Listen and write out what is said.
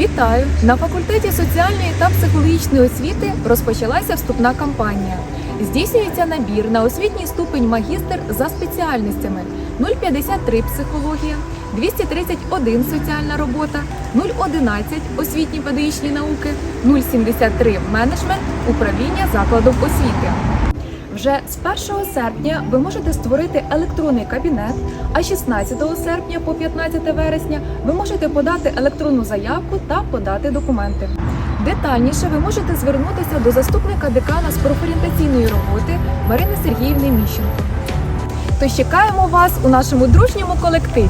Вітаю! На факультеті соціальної та психологічної освіти розпочалася вступна кампанія. Здійснюється набір на освітній ступень магістр за спеціальностями 053 психологія, 231 соціальна робота, 011 освітні педагогічні науки, 073 менеджмент управління закладом освіти. Вже з 1 серпня ви можете створити електронний кабінет, а 16 серпня по 15 вересня ви можете подати електронну заявку та подати документи. Детальніше ви можете звернутися до заступника декана з профорієнтаційної роботи Марини Сергіївни Міщенко. Тож чекаємо вас у нашому дружньому колективі.